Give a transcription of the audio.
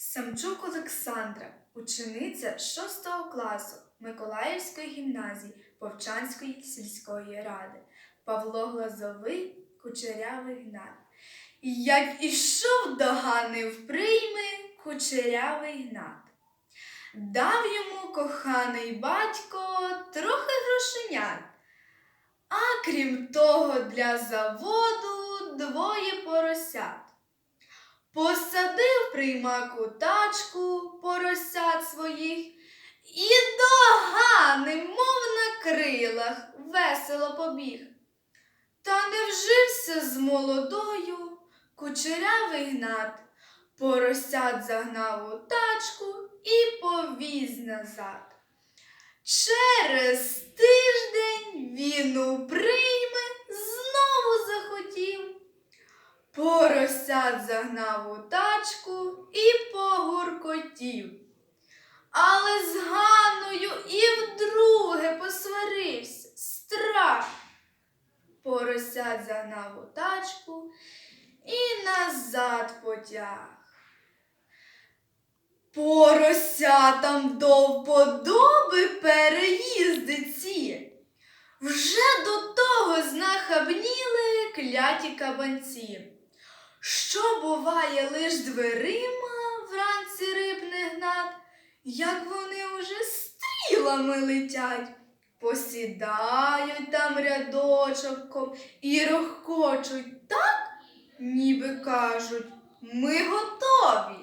Самчук Олександра, учениця 6 класу Миколаївської гімназії Повчанської сільської ради, Павло Глазовий, Кучерявий Гнат. Як ішов до Гани в прийми Кучерявий Гнат. Дав йому коханий батько трохи грошенят, а крім того, для заводу двоє поросят. Посадив приймаку тачку поросят своїх і до Гани, мов на крилах, весело побіг. Та не вжився з молодою кучерявий гнат, поросят загнав у тачку і повіз назад. Через Поросят загнав у тачку і погуркотів. Але з Ганною і вдруге посварився страх. Поросят загнав у тачку і назад потяг. Поросятам до вподоби переїзди ці. Вже до того знахабніли кляті кабанці. Що буває лиш дверима вранці риб не гнат, як вони уже стрілами летять, посідають там рядочком і рохкочуть так, ніби кажуть, ми готові.